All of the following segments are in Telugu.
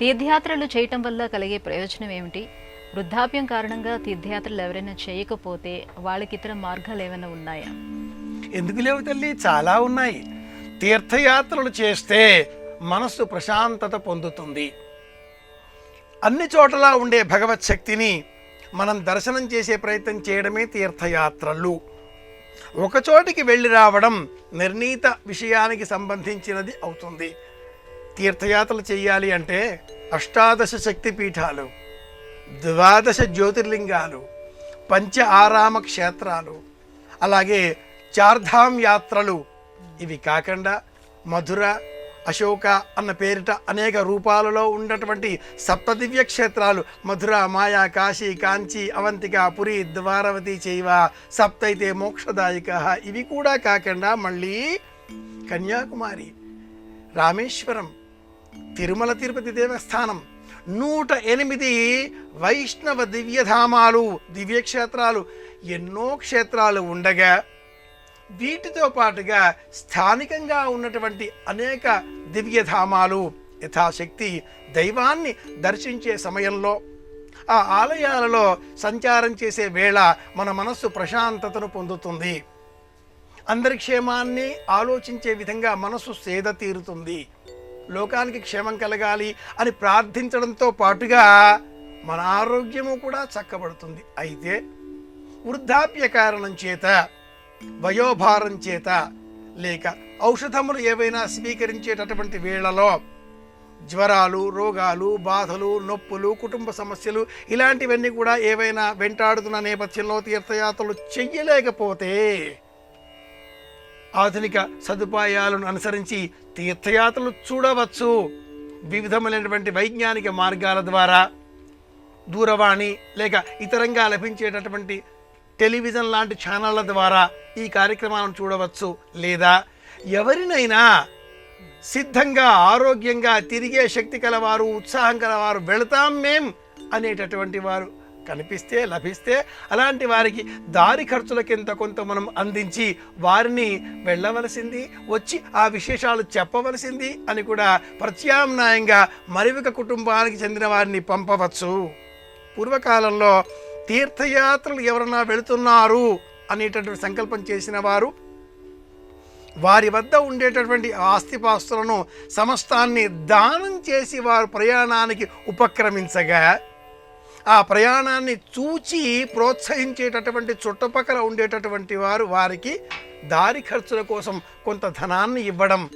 తీర్థయాత్రలు చేయటం వల్ల కలిగే ప్రయోజనం ఏమిటి? వృద్ధాప్యం కారణంగా తీర్థయాత్రలు ఎవరైనా చేయకపోతే వాళ్ళకి ఇతర మార్గాలు ఏమైనా ఉన్నాయా? ఎందుకు లేవు తల్లి? చాలా ఉన్నాయి. తీర్థయాత్రలు చేస్తే మనస్సు ప్రశాంతత పొందుతుంది. అన్ని చోట్ల ఉండే భగవత్ శక్తిని మనం దర్శనం చేసే ప్రయత్నం చేయడమే తీర్థయాత్రలు. ఒక చోటికి వెళ్ళి రావడం నిర్ణీత విషయానికి సంబంధించినది అవుతుంది. తీర్థయాత్రలు చేయాలి అంటే అష్టాదశ శక్తిపీఠాలు ద్వాదశ జ్యోతిర్లింగాలు పంచ ఆరామ క్షేత్రాలు అలాగే చార్ధామ్ యాత్రలు. ఇవి కాకుండా మధుర అశోక అన్న పేరిట అనేక రూపాలలో ఉన్నటువంటి సప్తదివ్య క్షేత్రాలు మధుర మాయా కాశీ కాంచి అవంతిక పురి ద్వారవతి చైవ సప్తైతే మోక్షదాయక. ఇవి కూడా కాకుండా మళ్ళీ కన్యాకుమారి రామేశ్వరం తిరుమల తిరుపతి దేవస్థానం. నూట ఎనిమిది వైష్ణవ దివ్యధామాలు దివ్యక్షేత్రాలు ఎన్నో క్షేత్రాలు ఉండగా వీటితో పాటుగా స్థానికంగా ఉన్నటువంటి అనేక దివ్యధామాలు యథాశక్తి దైవాన్ని దర్శించే సమయంలో ఆ ఆలయాలలో సంచారం చేసే వేళ మన మనస్సు ప్రశాంతతను పొందుతుంది. అందరి క్షేమాన్ని ఆలోచించే విధంగా మనస్సు సేద తీరుతుంది. లోకానికి క్షేమం కలగాలి అని ప్రార్థించడంతో పాటుగా మన ఆరోగ్యము కూడా చక్కబడుతుంది. అయితే వృద్ధాప్య కారణం చేత వయోభారం చేత లేక ఔషధములు ఏవైనా స్వీకరించేటటువంటి వేళలో జ్వరాలు రోగాలు బాధలు నొప్పులు కుటుంబ సమస్యలు ఇలాంటివన్నీ కూడా ఏవైనా వెంటాడుతున్న నేపథ్యంలో తీర్థయాత్రలు చెయ్యలేకపోతే ఆధునిక సదుపాయాలను అనుసరించి తీర్థయాత్రలు చూడవచ్చు. వివిధములైనటువంటి వైజ్ఞానిక మార్గాల ద్వారా దూరవాణి లేక ఇతరంగా లభించేటటువంటి టెలివిజన్ లాంటి ఛానళ్ళ ద్వారా ఈ కార్యక్రమాలను చూడవచ్చు లేదా ఎవరినైనా సిద్ధంగా ఆరోగ్యంగా తిరిగే శక్తి కలవారు ఉత్సాహం కలవారు వెళతాం మేం అనేటటువంటి వారు కనిపిస్తే లభిస్తే అలాంటి వారికి దారి ఖర్చులకింత కొంత మనం అందించి వారిని వెళ్ళవలసింది వచ్చి ఆ విశేషాలు చెప్పవలసింది అని కూడా ప్రత్యామ్నాయంగా మరివిక కుటుంబానికి చెందిన వారిని పంపవచ్చు. పూర్వకాలంలో తీర్థయాత్రలు ఎవరన్నా వెళుతున్నారు అనేటటువంటి సంకల్పం చేసిన వారు వారి వద్ద ఉండేటటువంటి ఆస్తిపాస్తులను సమస్తాన్ని దానం చేసి వారు ప్రయాణానికి ఉపక్రమించగా ఆ ప్రయాణాన్ని చూచి ప్రోత్సహించేటటువంటి చుట్టుపక్కల ఉండేటటువంటి వారు వారికి దారి ఖర్చుల కోసం కొంత ధనాన్ని ఇవ్వడం.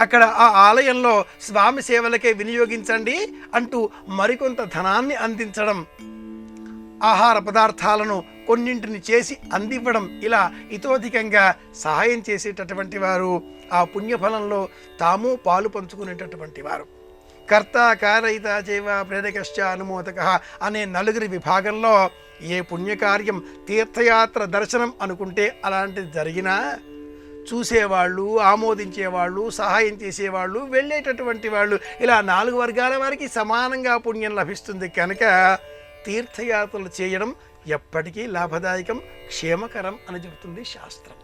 అక్కడ ఆ ఆలయంలో స్వామి సేవలకే వినియోగించండి అంటూ మరికొంత ధనాన్ని అందించడం. ఆహార పదార్థాలను కొన్నింటిని చేసి అందివ్వడం ఇలా ఇతోధికంగా సహాయం చేసేటటువంటి వారు ఆ పుణ్యఫలంలో తాము పాలు పంచుకునేటటువంటి వారు. కర్త కారయిత చేవ ప్రేరకశ్చ అనుమోదక అనే నలుగురి విభాగంలో ఏ పుణ్యకార్యం తీర్థయాత్ర దర్శనం అనుకుంటే అలాంటిది జరిగినా చూసేవాళ్ళు ఆమోదించేవాళ్ళు సహాయం చేసేవాళ్ళు వెళ్ళేటటువంటి వాళ్ళు ఇలా నాలుగు వర్గాల వారికి సమానంగా పుణ్యం లభిస్తుంది కనుక తీర్థయాత్రలు చేయడం ఎప్పటికీ లాభదాయకం క్షేమకరం అని చెబుతుంది శాస్త్రం.